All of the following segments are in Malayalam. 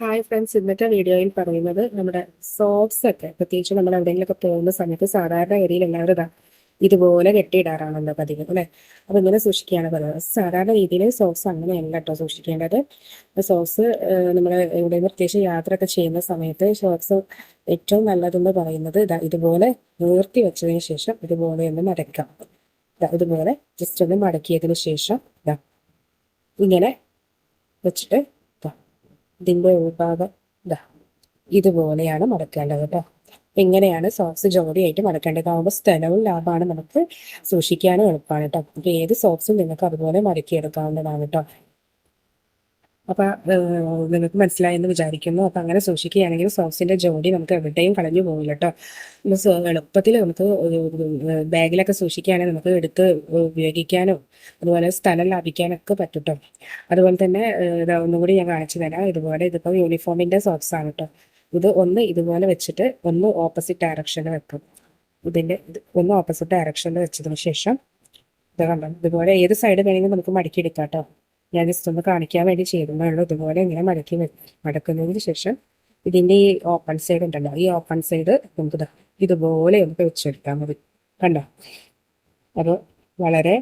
ഹായ് ഫ്രണ്ട്സ് ഇന്നത്തെ വീഡിയോയിൽ പറയുന്നത് നമ്മുടെ സോപ്സ് ഒക്കെ പ്രത്യേകിച്ച് നമ്മൾ എവിടെയെങ്കിലുമൊക്കെ പോകുന്ന സമയത്ത് സാധാരണ ഏരിയയിൽ എല്ലാവരും ഇതാ ഇതുപോലെ കെട്ടിയിടാറാണല്ലോ പതിവ് അല്ലെ? അപ്പൊ ഇങ്ങനെ സൂക്ഷിക്കുകയാണ് പറയുന്നത് സാധാരണ രീതിയിൽ സോസ് അങ്ങനെയല്ല കേട്ടോ സൂക്ഷിക്കേണ്ടത്. സോസ് നമ്മൾ എവിടെയും പ്രത്യേകിച്ച് യാത്രയൊക്കെ ചെയ്യുന്ന സമയത്ത് സോസ് ഏറ്റവും നല്ലതെന്ന് പറയുന്നത് ഇതാ ഇതുപോലെ നിർത്തി വെച്ചതിന് ശേഷം ഇതുപോലെ ഒന്ന് മടക്കാം. ഇതാ ഇതുപോലെ ജസ്റ്റ് ഒന്ന് മടക്കിയതിന് ശേഷം ഇതാ ഇങ്ങനെ വെച്ചിട്ട് ദാ ഇതിന്റെ ഉൾഭാഗം ഇതാ ഇതുപോലെയാണ് മടക്കേണ്ടത് കേട്ടോ ഇങ്ങനെയാണ് സോപ്സ് ജോഡിയായിട്ട് മടക്കേണ്ടത്. ആകുമ്പോൾ സ്ഥലവും ലാഭമാണ് നമുക്ക് സൂക്ഷിക്കാനും എളുപ്പമാണ് കേട്ടോ അപ്പൊ ഏത് സോപ്സും നിങ്ങൾക്ക് അതുപോലെ മടക്കിയെടുക്കാവുന്നതാണ് കേട്ടോ അപ്പൊ ഏഹ്, നിങ്ങൾക്ക് മനസ്സിലായെന്ന് വിചാരിക്കുന്നു. അപ്പൊ അങ്ങനെ സൂക്ഷിക്കുകയാണെങ്കിൽ സോസിന്റെ ജോഡി നമുക്ക് എവിടെയും കളഞ്ഞു പോകില്ല കേട്ടോ എളുപ്പത്തിൽ നമുക്ക് ബാഗിലൊക്കെ സൂക്ഷിക്കുകയാണെങ്കിൽ നമുക്ക് എടുത്ത് ഉപയോഗിക്കാനോ അതുപോലെ സ്ഥലം ലാഭിക്കാനൊക്കെ പറ്റും കേട്ടോ അതുപോലെ തന്നെ ഒന്നുകൂടി ഞാൻ കാണിച്ചു തരാം. ഇതുപോലെ ഇതിപ്പോ യൂണിഫോമിന്റെ സോക്സ് ആണ് കേട്ടോ ഇത് ഒന്ന് ഇതുപോലെ വെച്ചിട്ട് ഒന്ന് ഓപ്പോസിറ്റ് ഡയറക്ഷനിൽ വെക്കും. ഇതിന്റെ ഒന്ന് ഓപ്പോസിറ്റ് ഡയറക്ഷനിൽ വെച്ചതിന് ശേഷം കണ്ടോ? ഇതുപോലെ ഏത് സൈഡ് വേണമെങ്കിലും നമുക്ക് മടക്കി എടുക്കാം കേട്ടോ ഞാൻ ജസ്റ്റ് ഒന്ന് കാണിക്കാൻ വേണ്ടി ചെയ്തതേ ഉള്ളൂ ഇതുപോലെ ഇങ്ങനെ മടക്കി മടക്കുന്നതിന് ശേഷം ഇതിന്റെ ഈ ഓപ്പൺ സൈഡ് ഉണ്ടല്ലോ. ഈ ഓപ്പൺ സൈഡ് നമുക്ക് ഇതുപോലെ നമുക്ക് വെച്ചെടുക്കാൻ മതി. കണ്ടോ? അപ്പോൾ വളരെ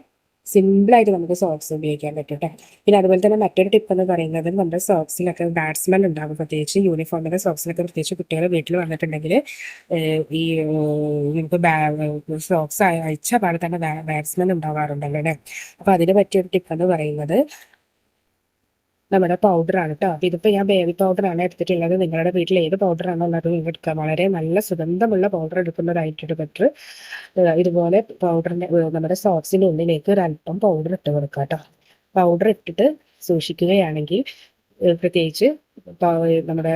സിമ്പിളായിട്ട് നമുക്ക് സോക്സ് ഉപയോഗിക്കാൻ പറ്റും കേട്ടോ പിന്നെ അതുപോലെ തന്നെ മറ്റൊരു ടിപ്പ് എന്ന് പറയുന്നത് നമ്മുടെ സോക്സിലൊക്കെ ബാഡ് സ്മെൽ ഉണ്ടാകും പ്രത്യേകിച്ച് യൂണിഫോമിന്റെ സോക്സിലൊക്കെ പ്രത്യേകിച്ച് കുട്ടികൾ വീട്ടിൽ വന്നിട്ടുണ്ടെങ്കിൽ ഈ നമുക്ക് സോക്സ് അയച്ച പാടെ തന്നെ ബാഡ് സ്മെൽ ഉണ്ടാവാറുണ്ടല്ലോ അല്ലേ അപ്പോൾ അതിന് പറ്റിയൊരു ടിപ്പ് എന്ന് പറയുന്നത് നമ്മുടെ പൗഡറാണ് കേട്ടോ അപ്പൊ ഇതിപ്പോ ഞാൻ ബേബി പൗഡർ ആണ് എടുത്തിട്ടുള്ളത്. നിങ്ങളുടെ വീട്ടിൽ ഏത് പൗഡർ ആണോ ഉള്ളത് നിങ്ങൾക്ക് എടുക്കാം. വളരെ നല്ല സുഗന്ധമുള്ള പൗഡർ എടുക്കുന്നതായിട്ടൊരു ബെറ്റർ ഇതുപോലെ പൗഡറിന്റെ നമ്മുടെ സോക്സിന്റെ ഉള്ളിലേക്ക് ഒരു അല്പം പൗഡർ ഇട്ട് കൊടുക്കുക കേട്ടോ പൗഡർ ഇട്ടിട്ട് സൂക്ഷിക്കുകയാണെങ്കിൽ പ്രത്യേകിച്ച് നമ്മുടെ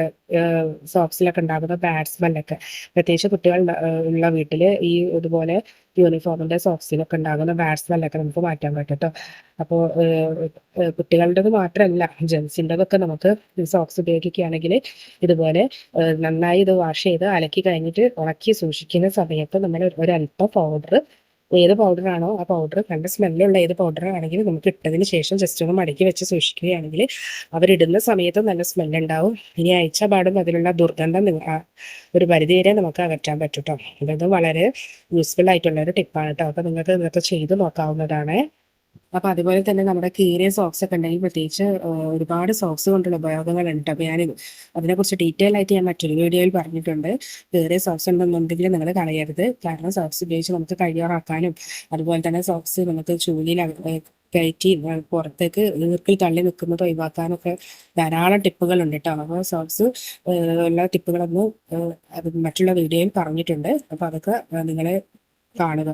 സോക്സിലൊക്കെ ഉണ്ടാകുന്ന ബാഡ് സ്മെല്ലൊക്കെ പ്രത്യേകിച്ച് കുട്ടികൾ ഉള്ള- വീട്ടിൽ ഈ ഇതുപോലെ യൂണിഫോമിന്റെ സോക്സിലൊക്കെ ഉണ്ടാകുന്ന ബാഡ് സ്മെല്ലൊക്കെ നമുക്ക് മാറ്റാൻ പറ്റും കേട്ടോ അപ്പോൾ കുട്ടികളുടേത് മാത്രമല്ല ജെൻസിന്റെതൊക്കെ നമുക്ക് സോക്സ് ഉപയോഗിക്കുകയാണെങ്കിൽ ഇതുപോലെ നന്നായി ഇത് വാഷ് ചെയ്ത് അലക്കി കഴിഞ്ഞിട്ട് ഉണക്കി സൂക്ഷിക്കുന്ന സമയത്ത് നമ്മൾ ഒരല്പം പൗഡർ ഏത് പൗഡറാണോ ആ പൗഡർ കണ്ട സ്മെല്ലുള്ള ഏത് പൗഡർ ആണെങ്കിലും നമുക്ക് ഇട്ടതിന് ശേഷം ജസ്റ്റ് ഒന്ന് മടക്കി വെച്ച് സൂക്ഷിക്കുകയാണെങ്കിൽ അവരിടുന്ന സമയത്ത് നല്ല സ്മെല്ലുണ്ടാവും ഇനി അയച്ച പാടും അതിലുള്ള ദുർഗന്ധം ഒരു പരിധി വരെ നമുക്ക് അകറ്റാൻ പറ്റും കേട്ടോ ഇതൊന്നും വളരെ യൂസ്ഫുൾ ആയിട്ടുള്ള ഒരു ടിപ്പാണ് കേട്ടോ അപ്പൊ നിങ്ങൾക്ക് ഇതൊക്കെ ചെയ്ത് നോക്കാവുന്നതാണ്. അപ്പൊ അതുപോലെ തന്നെ നമ്മുടെ കീറിയ സോക്സ് ഒക്കെ ഉണ്ടെങ്കിൽ പ്രത്യേകിച്ച് ഒരുപാട് സോക്സ് കൊണ്ടുള്ള ഉപയോഗങ്ങളുണ്ട്. അപ്പൊ ഞാൻ അതിനെ കുറിച്ച് ഡീറ്റെയിൽ ആയിട്ട് ഞാൻ മറ്റൊരു വീഡിയോയിൽ പറഞ്ഞിട്ടുണ്ട്. കീറിയ സോക്സ് ഉണ്ടെന്നുണ്ടെങ്കിൽ നിങ്ങൾ കളയരുത്. കാരണം സോക്സ് ഉപയോഗിച്ച് നമുക്ക് കഴിയാറാക്കാനും അതുപോലെ തന്നെ സോക്സ് നമുക്ക് ചൂലിയിൽ കയറ്റി പുറത്തേക്ക് ഈർക്കിൽ തള്ളി നിൽക്കുന്നത് ഒഴിവാക്കാനൊക്കെ ധാരാളം ടിപ്പുകളുണ്ട് കേട്ടോ അപ്പോൾ സോക്സ് ഉള്ള ടിപ്പുകളൊന്നും മറ്റുള്ള വീഡിയോയിൽ പറഞ്ഞിട്ടുണ്ട്. അപ്പൊ അതൊക്കെ നിങ്ങൾ കാണുക.